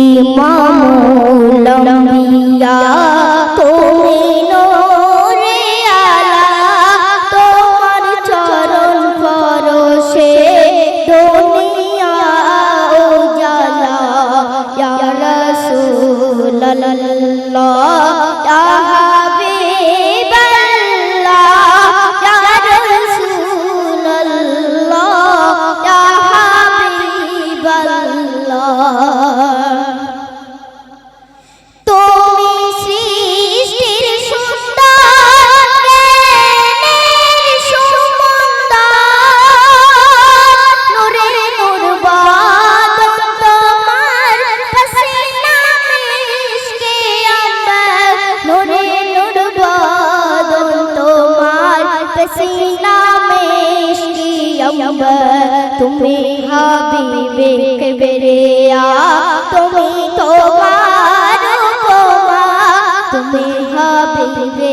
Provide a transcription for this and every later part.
ইমামুল আম্বিয়া তুমি নূরে আলা তোমার চরণ পরশে দুনিয়া উজালা। ইয়া রাসূলুল্লাহ তোমার में মিশকে আম্বার তুমি হাবিবে কবরিয়া তুমি তোমার উপমা তুমি হাবিবে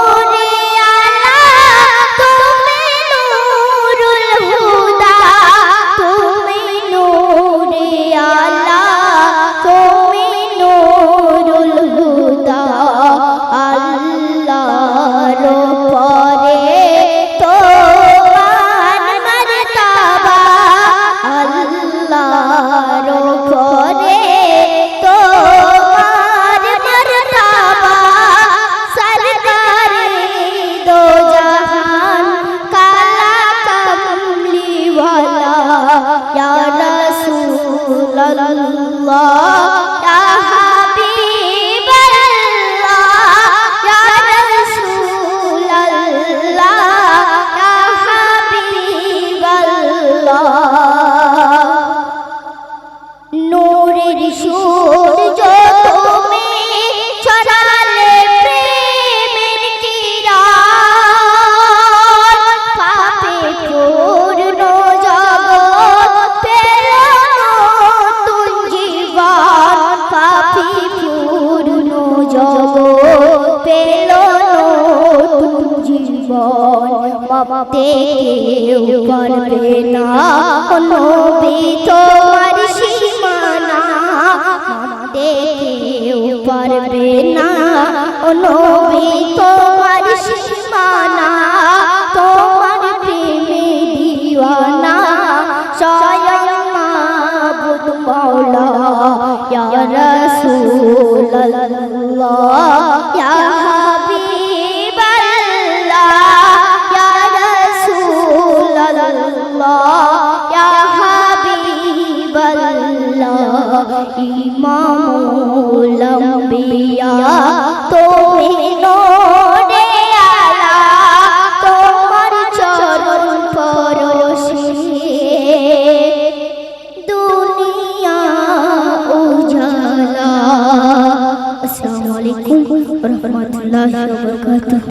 আল্লাহর পরে তোমার মর্তবা সরকারে দো জাহান কালা কমলি ওয়ালা ইয়া রাসূলুল্লাহ। জীবন মাপতে কেউ পারবে না নবী তোমার সীমানা মাপতে কেউ পারবে না নবী তোমার সীমানা, তোমার প্রেমে দিওয়ানা, স্বয়ং মাবুদ মাওলা, ইয়া রাসূলুল্লাহ, ইয়া ইমামুল আম্বিয়া। তুমি নূরে আলা, তোমার চরণ পরশে। দুনিয়া আসসালামু আলাইকুম ওয়া রাহমাতুল্লাহি ওয়া বারাকাতুহু।